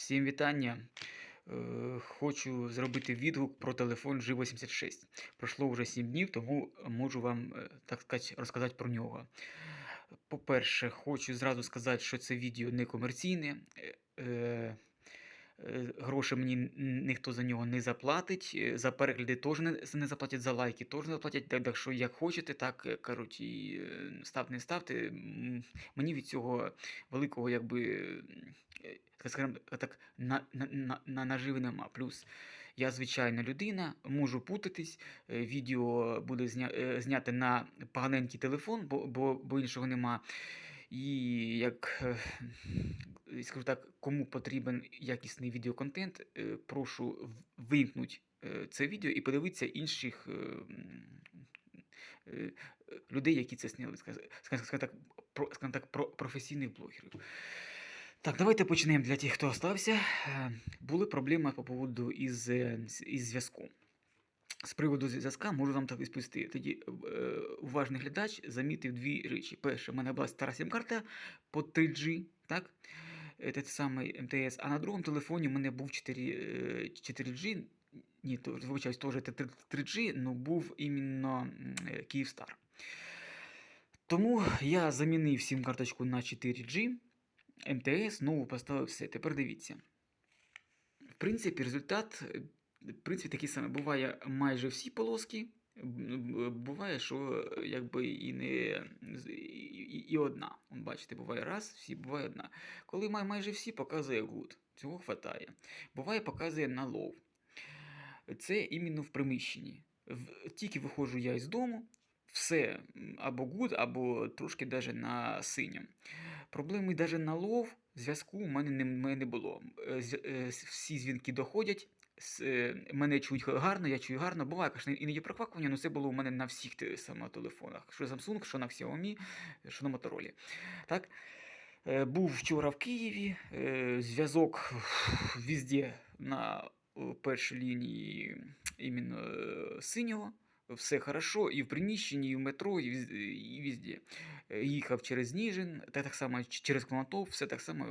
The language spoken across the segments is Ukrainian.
Всім вітання. Е, Хочу зробити відгук про телефон G86. Пройшло вже 7 днів, тому можу вам, е, так сказати, розказати про нього. По-перше, хочу зразу сказати, що це відео не комерційне. Е, Гроші мені ніхто за нього не заплатить. е, За перегляди теж не, заплатять, за лайки теж не заплатять. Так, так що як хочете, так е, кажуть, і ставте, не ставте. Мені від цього великого, якби, е, так на, на, на, на наживи нема. Плюс я звичайна людина, можу путатись. Відео буде зня, зняте на поганенький телефон, бо, бо, бо іншого нема. І як скажу так, кому потрібен якісний відеоконтент, е, прошу вимкнути е, це відео і подивитися інших е, людей, які це сняли, скажімо так, про, скажімо так, про професійних блогерів. Так, давайте почнемо для тих, хто. Е, Були проблеми по поводу із, із зв'язком. З приводу зв'язка можу вам так відповісти. Тоді уважний глядач замітив дві речі. Перше, в мене була стара сім-карта по 3G, так? Е, Те самий МТС, а на другому телефоні в мене був 4, е, 4G, ні, то, вибачаюсь, теж 3G, але був іменно е, Київстар. Тому я замінив сім-карточку на 4G, МТС, нову поставив все. Тепер дивіться. В принципі, результат в принципі, такий самий. Буває майже всі полоски. Буває, що е, якби і не і, і, одна. Бачите, буває раз, всі, буває одна. Коли май, майже всі, показує good. Цього хватає. Буває, показує на low. Це іменно в приміщенні. Тільки виходжу я із дому, все або good, або трошки навіть на синьому. Проблеми навіть на лов зв'язку у мене не, не було. Е, е, Всі дзвінки доходять. Е, Мене чують гарно, я чую гарно. Буває, звісно, іноді проквакування, але це було у мене на всіх саме телефонах. Що Samsung, що на Xiaomi, що на Motorola. Так? Е, Був вчора в Києві, е, зв'язок везде на першій лінії іменно синього. Все хорошо, і в приміщенні, і в метро, і везде. Їхав через Ніжин, та так само через Конотоп, все так само,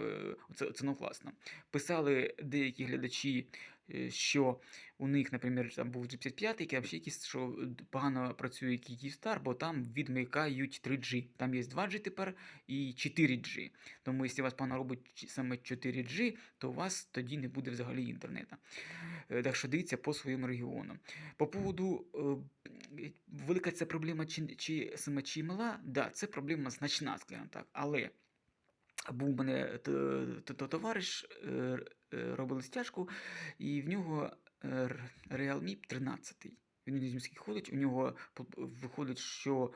це, це ну, класно. Писали деякі глядачі, що у них, наприклад, там був G55, який якийсь, що погано працює Київстар, бо там відмикають 3G. Там є 2G тепер і 4G. Тому, якщо у вас погано робить саме 4G, то у вас тоді не буде взагалі інтернету. Е, Так що дивіться по своєму регіону. По поводу е, велика ця проблема чи, чи саме чи мала, да, це проблема значна, скажімо так. Але був у мене товариш, е, е, робили стяжку, і в нього е, Realme 13. Він з міських ходить, у нього виходить, що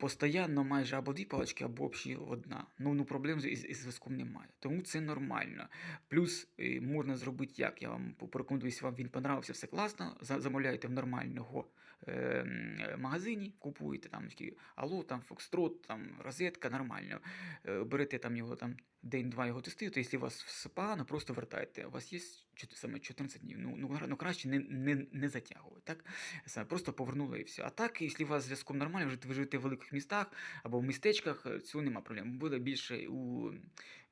Постоянно майже або дві палички, або взагалі одна. Ну, ну проблем з, зв'язком немає. Тому це нормально. Плюс можна зробити як. Я вам порекомендую, якщо вам він понравився, все класно. Замовляєте в нормального е, магазині, купуєте там Алло, там Фокстрот, там розетка, нормально. Е, берете там його там день-два його тестуєте. Якщо у вас все погано, просто вертайте. У вас є саме 14 днів. Ну, ну, ну краще не, не, не затягувати. Так? Саме Просто повернули і все. А так, якщо у вас зв'язком нормально, ви живете в великих містах або в містечках, цього нема проблем. Буде більше у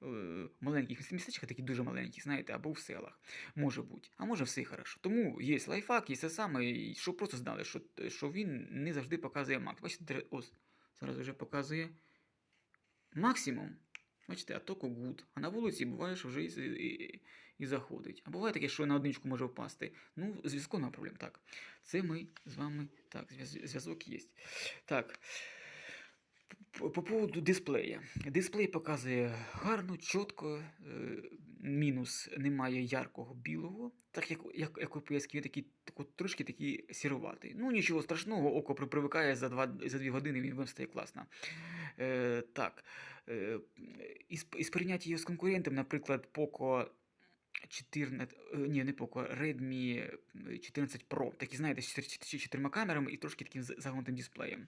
е, маленьких містечках, такі дуже маленькі, знаєте, або в селах. Може бути. А може все хорошо. Тому є лайфхак, є це саме, щоб просто знали, що, що він не завжди показує макс. Бачите, ось, зараз вже показує максимум. Бачите, а току гуд. А на вулиці буває, що вже і, і, і заходить. А буває таке, що на одиничку може впасти. Ну, зв'язку нема проблем. Так. Це ми з вами. Так, зв'язок є. Так. По, по поводу дисплея. Дисплей показує гарно, чітко. Е, мінус немає яркого білого. Так як, як, PS, він такий трошки такий сіруватий. Ну, нічого страшного, око привикає за 2, за 2 години, він вистає класно. Е, так. Із, із порівняття його з конкурентом, наприклад, Poco 14, е, ні, не Poco, Redmi 14 Pro. Такі, знаєте, з 4 чотирма камерами і трошки таким загнутим дисплеєм.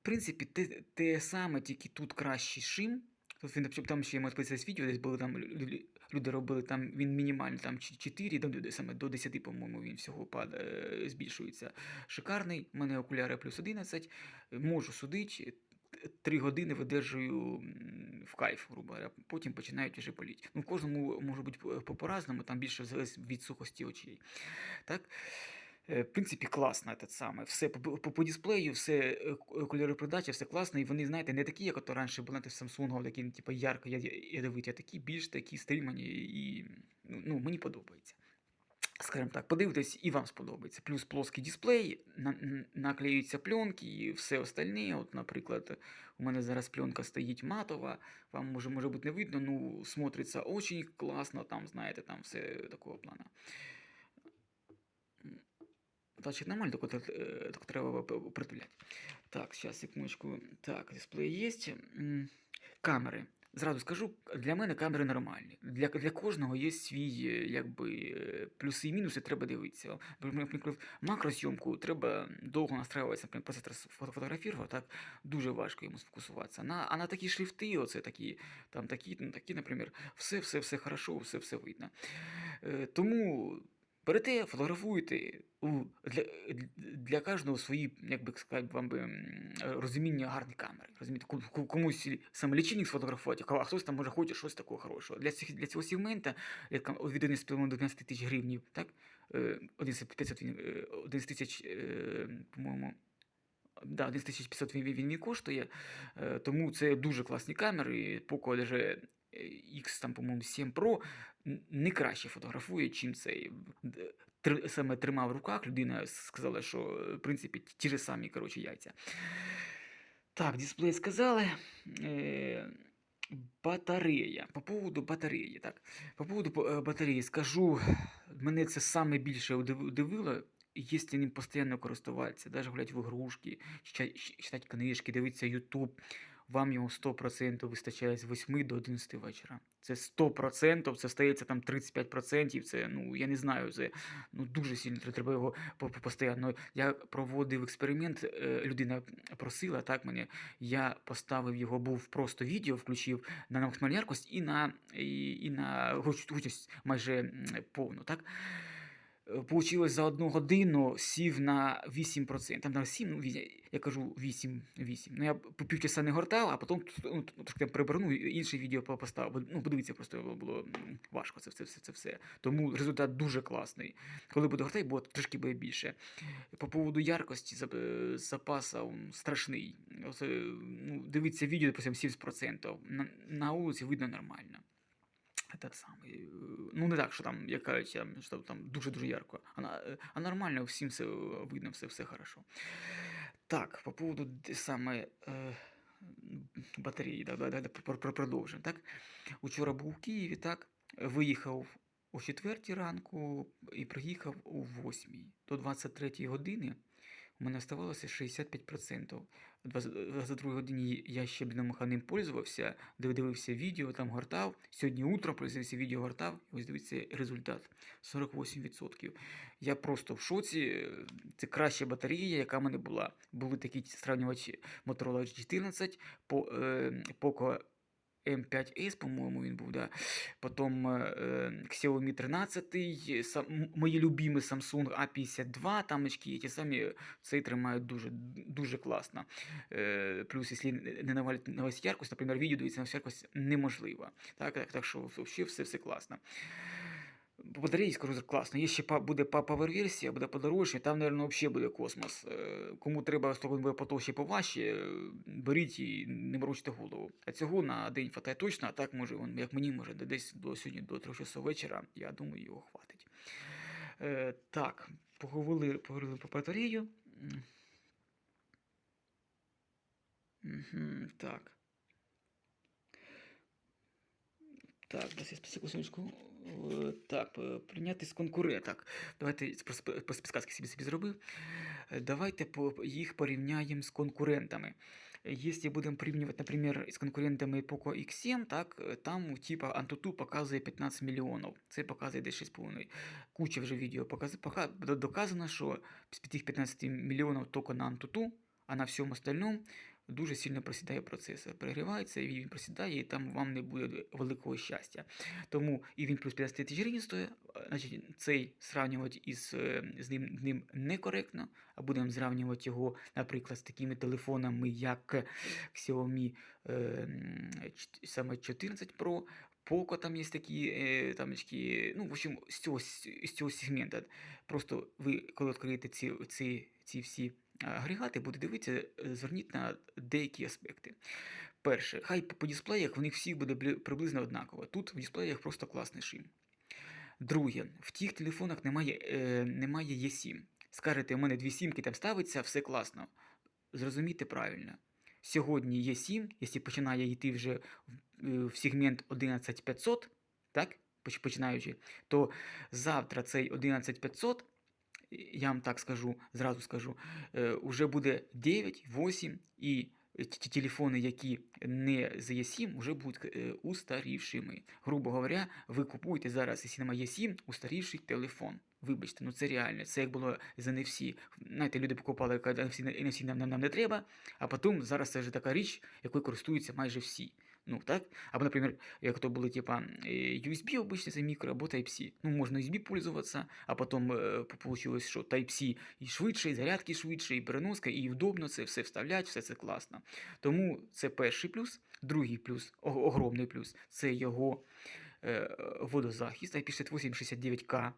В принципі, те, те саме, тільки тут кращий шим. Тут він там ще є спеціальне відео, десь були там лю- лю- люди робили там він мінімальний там 4, до, до- саме до 10, по-моєму, він всього падає, збільшується. Шикарний. У мене окуляри плюс 11. Можу судити. 3 години видержую в кайф, грубо говоря. Потім починають вже боліти. Ну, кожному може бути по- по- по-разному, там більше залежить від сухості очей. Так? Е, В принципі, класно те саме. Все по, по, по дисплею, все е, кольори передачі, все класно. І вони, знаєте, не такі, як ото раніше були на Samsung, такі, типу, ярко ядовиті, а такі більш такі стримані і ну, ну, мені подобається. Скажімо так, подивитесь, і вам сподобається. Плюс плоский дисплей, на, наклеюються пленки і все остальне. От, наприклад, у мене зараз пленка стоїть матова, вам може, може бути не видно, ну, смотриться очень класно, там, знаєте, там все такого плана. Значить, нормально, так, э, треба п- притуляти. Так, сейчас, секундочку. Так, дисплей є. Камери. Зразу скажу, для мене камери нормальні. Для, для кожного є свій, е, якби, е, плюси і мінуси, треба дивитися. Наприклад, макрозйомку треба довго настраюватися, фото- фотографірував, так дуже важко йому сфокусуватися. На, а на такі шрифти, оце такі, там такі, ну, такі, наприклад, все, все, все хорошо, все, все видно. Е, тому берете, фотографуєте. Для, для кожного свої, як би сказати, вам би розуміння гарні камери. Розумієте, комусь саме лічильник сфотографувати, а хтось там може хоче щось такого хорошого. Для, цих, для цього сегмента як від 11,5 до 12 тисяч гривень, так? Е, 11 500 він, е, 11 тисяч, е, по-моєму, Да, 11 500 він, він, він коштує, е, тому це дуже класні камери. Poco даже е, X, там, по-моєму, 7 Pro не краще фотографує, чим цей. Д- Тр, саме тримав в руках, людина сказала, що е, в принципі ті ж самі коротше, яйця. Так, дисплей сказали. Е, батарея. По поводу батареї. Так. По поводу батареї скажу, мене це саме більше удивило. Якщо ним постійно користуватися, навіть гуляти в ігрушки, читати книжки, дивитися YouTube, вам його 100% вистачає з 8 до 11 вечора. Це 100%, це стається там 35%, це, ну, я не знаю, це ну, дуже сильно треба його по- по- постійно. Я проводив експеримент, е, людина просила, так, мене, я поставив його, був просто відео, включив на яркость і на, і, і на гучність майже повну, так? Е, Получилось за одну годину сів на 8%. Там на 7, ну, візя- я кажу 8, 8. Ну, я по півчаса не гортав, а потім ну, трошки там прибернув інше відео поставив. Ну, подивіться, просто було важко це все, все, це все. Тому результат дуже класний. Коли буду гортати, буде трошки буде більше. По поводу яркості е, запаса страшний. Оце, ну, дивіться відео, допустим, 70%. На, на вулиці видно нормально. Этот самий. е, Ну, не так, що там, як кажуть, що там дуже-дуже ярко. А, е, а нормально, всім все видно, все, все хорошо. Так, по поводу саме е, батареї, да, да, да, да, про- про- продовжимо. Так? Учора був у Києві, так, виїхав о 4 ранку і приїхав о 8. До 23 години у мене оставалося 65%. В 22 годині я ще блін, ним пользувався, див- дивився відео, там гортав. Сьогодні утром подивився відео гортав, і ось дивіться результат 48%. Я просто в шоці. Це краща батарея, яка в мене була. Були такі сравнювачі Motorola G14, по, е, Poco M5S, по-моєму, він був, да. Потім е, е, Xiaomi 13, сам, м- мої любимі Samsung A52, там очки, ті самі цей тримають дуже, дуже класно. Плюс, якщо не навалити на весь яркость, наприклад, відео дивитися на яркость неможливо. Так, так, так що все, все класно. Батареї скажу класно. Є ще буде power версія, буде подорожче, там, мабуть, взагалі буде космос. Е, Кому треба того потовще поважче, е, беріть і не морочте голову. А цього на день хватає точно, а так може, як мені може, десь до сьогодні до 3 часов вечора, я думаю, його хватить. Е, так, поговорили, поговорили про батарею. Так. Так, десь я секундочку. Е, Так, п- прийняти з конкурента. Так, давайте по підсказки собі собі зробив. Е, Давайте їх порівняємо з конкурентами. Е, Якщо будемо порівнювати, наприклад, з конкурентами Poco X7, так, е, там типа Antutu показує 15 мільйонів. Це показує десь 6,5. Куча вже відео показує. Пока доказано, що з тих 15 мільйонів тільки на Antutu, а на всьому остальному дуже сильно просідає процесор. Перегрівається, і він просідає, і там вам не буде великого щастя. Тому і він плюс 50 тисяч гривень стоїть, значить, цей сравнювати із е, з ним, ним некоректно, а будемо зрівнювати його, наприклад, з такими телефонами, як Xiaomi е, саме 14 Pro, Poco там є такі, е, там ну, в общем, з цього, з цього сегмента. Просто ви, коли відкриєте ці, ці, ці всі агрегати, будете дивитися, е, зверніть на деякі аспекти. Перше, хай по, дисплеях в них всіх буде приблизно однаково. Тут в дисплеях просто класний шим. Друге, в тих телефонах немає, е, немає eSIM. Скажете, у мене дві сімки там ставиться, все класно. Зрозумійте правильно. Сьогодні є 7, якщо починає йти вже в, е, сегмент 11500, так, починаючи, то завтра цей 11500, е, я вам так скажу, зразу скажу, е, уже буде 9, 8 і ті телефони, які не з E7, вже будуть е, устарівшими. Грубо говоря, ви купуєте зараз, якщо немає E7, устарівший телефон. Вибачте, ну це реально. Це як було за NFC. Знаєте, люди покупали, NFC, NFC нам, нам, нам не треба, а потім зараз це вже така річ, якою користуються майже всі. Ну, так? Або, наприклад, як то були типа е, USB обычно, це мікро, або Type-C. Ну, можна USB пользуватися, а потім е, получилось, що Type-C і швидше, і зарядки швидше, і переноска, і удобно це все вставлять, все це класно. Тому це перший плюс. Другий плюс, огромний плюс, це його е, водозахист IP6869K.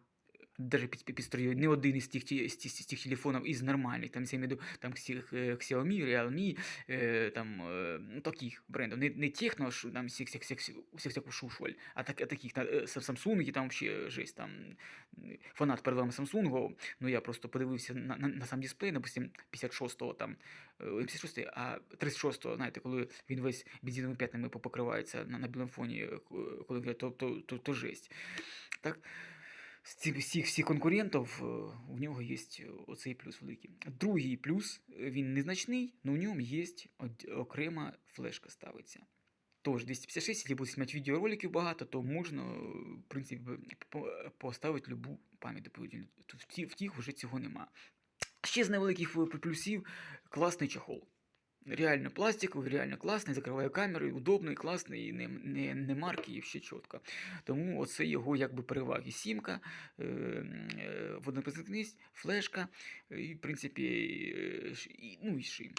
Даже під, під, підстрою не один із тих, з тих, з тих телефонів із нормальних, там, я там е, Xiaomi, Realme, е, там, е, ну, таких брендів, не, не техно, що там всіх, всіх, всіх, всіх, всяку шушваль, а, так, а таких, та, Sam- Samsung, там вообще жесть, там, фанат перед вами Samsung, ну, я просто подивився на, на, на сам дисплей, допустим, 56-го там, е, не 56 а 36-го, знаєте, коли він весь бензиновими п'ятнами покривається на, на білому фоні, коли грає, то, то, то, то жесть. Так, з цих всіх, всіх конкурентів е, у нього є оцей плюс великий. Другий плюс, е, він незначний, але у ньому є окрема флешка ставиться. Тож 256, якщо будуть знімати відеороликів багато, то можна, е, в принципі, поставити любу пам'ять доповідну. В тих вже цього нема. Ще з невеликих е, плюсів класний чохол. Реально пластиковий, реально класний, закриває камери, удобний, класний, і не, не, не марки, і все чітко. Тому оце його якби переваги. Сімка, е, е, водонепризникність, флешка, і, в принципі, е, і, ну і шим.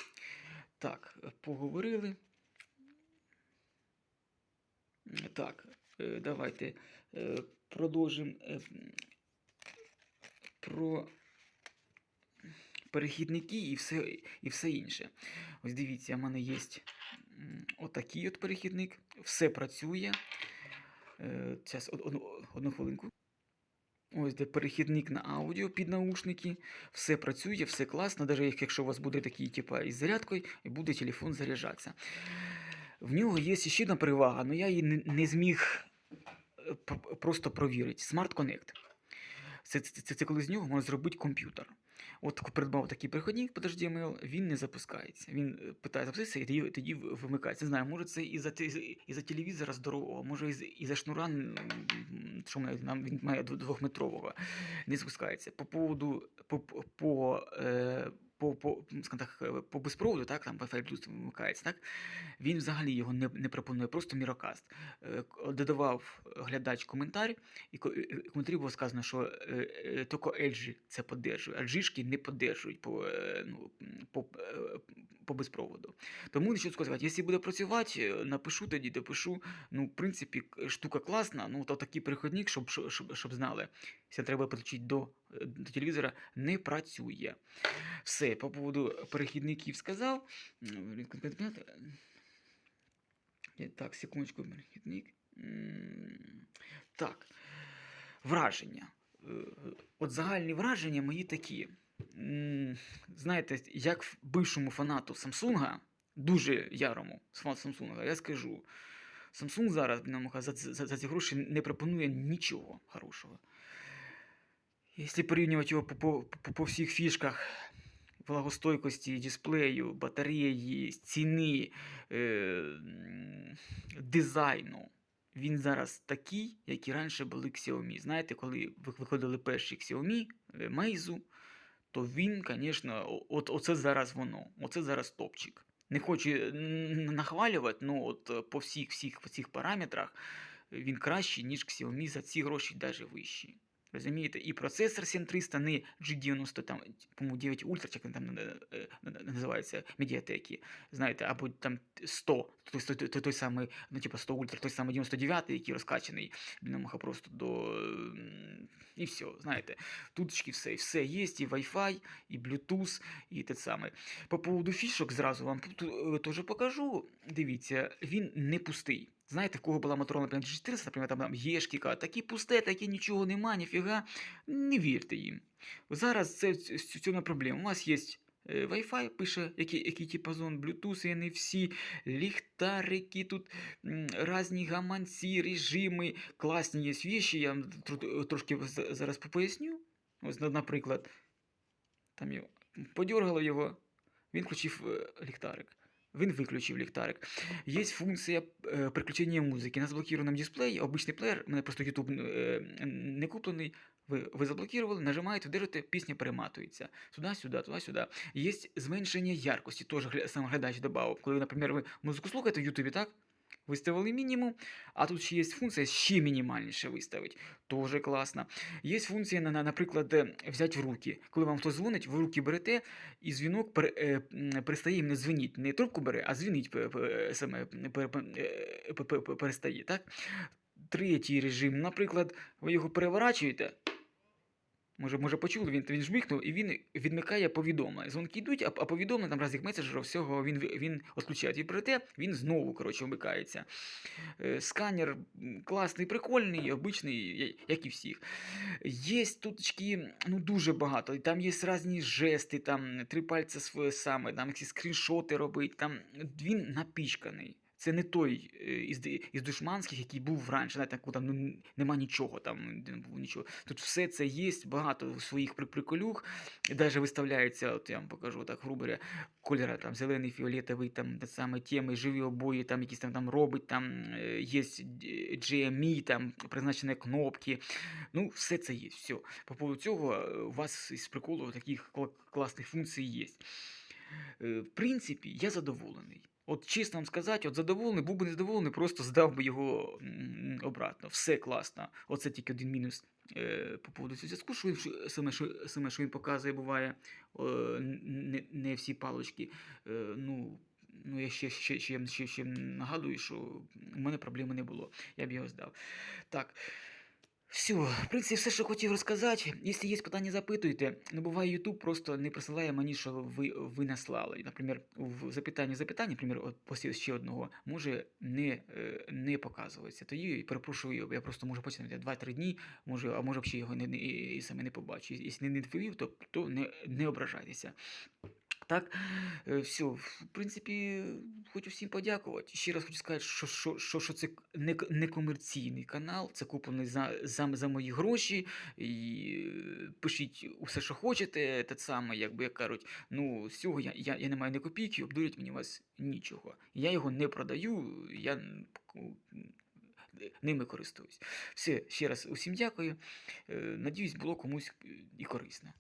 Так, поговорили. Так, е, давайте е, продовжимо е, про перехідники і все, і все інше. Ось дивіться, в мене є отакий от перехідник. Все працює. Зараз одну, одну хвилинку. Ось де перехідник на аудіо під наушники. Все працює, все класно. Навіть якщо у вас буде такий, типа, із зарядкою, буде телефон заряджатися. В нього є ще одна перевага, але я її не, не зміг е, просто провірити. Smart Connect. Це, це, це, це коли з нього можна зробити комп'ютер. От придбав такий переходник подожди HDML, він не запускається. Він е, питає запуститися і тоді, тоді вимикається. Не знаю, може це і за і із-за телевізора здорового, може і, і за шнура, що мене, нам він має дв- двохметрового, не запускається. По поводу по, по, по, е, по, по, так, е, по безпроводу, так, там Wi-Fi Plus вимикається, так, він взагалі його не, не пропонує, просто мірокаст. Е, Додавав глядач коментар, і е, коментарі було сказано, що тільки LG це підтримує, а джишки не підтримують по, ну, по, по безпроводу. Тому що сказати, якщо буде працювати, напишу тоді, допишу. Ну, в принципі, штука класна, ну, то такий переходник, щоб, щоб, щоб, щоб знали, якщо треба підключити до, е, до телевізора, не працює. Все, по поводу перехідників сказав. Е, Так, секундочку, перехідник. Так. Враження. Е, От загальні враження мої такі. Знаєте, як бившому фанату Самсунга, дуже ярому фанату Самсунга, я скажу. Samsung зараз за, за, за ці гроші не пропонує нічого хорошого. Якщо порівнювати його по, по, по, по всіх фішках влагостойкості дисплею, батареї, ціни, е, дизайну, він зараз такий, як і раніше були Xiaomi. Знаєте, коли виходили перші Xiaomi, е, Meizu, то він, звісно, от, оце зараз воно, оце зараз топчик. Не хочу нахвалювати, ну от е, по всіх всіх всіх параметрах він кращий, ніж Xiaomi за ці гроші навіть вищий. Розумієте? І процесор 7300 не G90, там, по-моєму, 9 Ultra, як він там е, е, називається, медіатеки, знаєте, або там 100, той, той, той, той самий, ну, типу 100 Ultra, той самий 99, який розкачаний, блін, муха просто до... І все, знаєте. Туточки все, все є, і Wi-Fi, і Bluetooth, і те саме. По поводу фішок зразу вам е, теж покажу. Дивіться, він не пустий. Знаєте, в кого була Motorola 5400, наприклад, там, там єшки, кажуть, такі пусте, такі нічого нема, ніфіга. Не вірте їм. Зараз це ц- ц- цю не проблема. У вас є е, Wi-Fi, пише, який, який типазон, Bluetooth, NFC, ліхтарики, тут різні гаманці, режими, класні є віші, я вам трошки зараз поясню. Ось, наприклад, там його подергало його, він включив е, ліхтарик. Він виключив ліхтарик. Є функція е, приключення музики на заблокірованому дисплеї. Обичний плеєр, у мене просто YouTube е, не куплений. Ви, ви заблокували, нажимаєте, держите, пісня перематується. Сюди-сюди, туди-сюди. Є зменшення яркості, теж сам глядач додав. Коли, наприклад, ви музику слухаєте в Ютубі, так? Виставили мінімум, а тут ще є функція ще мінімальніше виставити. Тоже класно. Є функція, на- на- наприклад, е, взяти в руки. Коли вам хтось дзвонить, ви руки берете, і дзвінок е, перестає їм не дзвоніть. Не трубку бере, а дзвінить саме пер- пер- пе- пе- пе- перестає. Так? Третій режим, наприклад, ви його переворачуєте. Може, може почули, він, він жмихнув і він відмикає повідомлення. Дзвонки йдуть, а, повідомлення там разних меседжерів, всього він, він відключає. І проте він знову коротше, вмикається. Е, Сканер класний, прикольний, обичний, як і всіх. Є туточки, ну дуже багато. Там є різні жести, там три пальці саме, там якісь скріншоти робить. Там він напічканий. Це не той е, із, із душманських, який був раніше, знаєте, таку там ну, нема нічого, там не було нічого. Тут все це є, багато своїх при- приколюх. Навіть виставляється, от я вам покажу так, грубо говоря, кольори там зелений, фіолетовий, там те саме теми, живі обої, там якісь там, там робить, там е, є GME, там призначені кнопки. Ну, все це є. Все. По поводу цього е, у вас із приколу таких кла- класних функцій є. В принципі, я задоволений. От чесно вам сказати, от задоволений, був би незадоволений, просто здав би його обратно. Все класно. Оце тільки один мінус е, по поводу цього зв'язку, що він саме, що, саме, що він показує, буває е, не, не всі палочки. Е, ну, ну, я ще, ще, ще, ще, ще нагадую, що у мене проблеми не було. Я б його здав. Так. Все, в принципі, все, що хотів розказати. Якщо є питання, запитуйте. Ну, буває, YouTube просто не присилає мені, що ви, ви наслали. Наприклад, в запитанні запитання, наприклад, після ще одного, може не, не показується. Тоді перепрошую, я просто можу починати 2-3 дні, може, а може взагалі його не, не, і саме не побачу. Якщо не відповів, то, то не, не ображайтеся. Так, е, все, в принципі, хочу всім подякувати. Ще раз хочу сказати, що, що, що, що це не, комерційний канал, це куплений за, за, за мої гроші. І е, пишіть усе, що хочете, те саме, якби як кажуть, ну, з цього я, я, я не маю ні копійки, обдурять мені вас нічого. Я його не продаю, я ними користуюсь. Все, ще раз усім дякую. Е, Надіюсь, було комусь е, і корисно.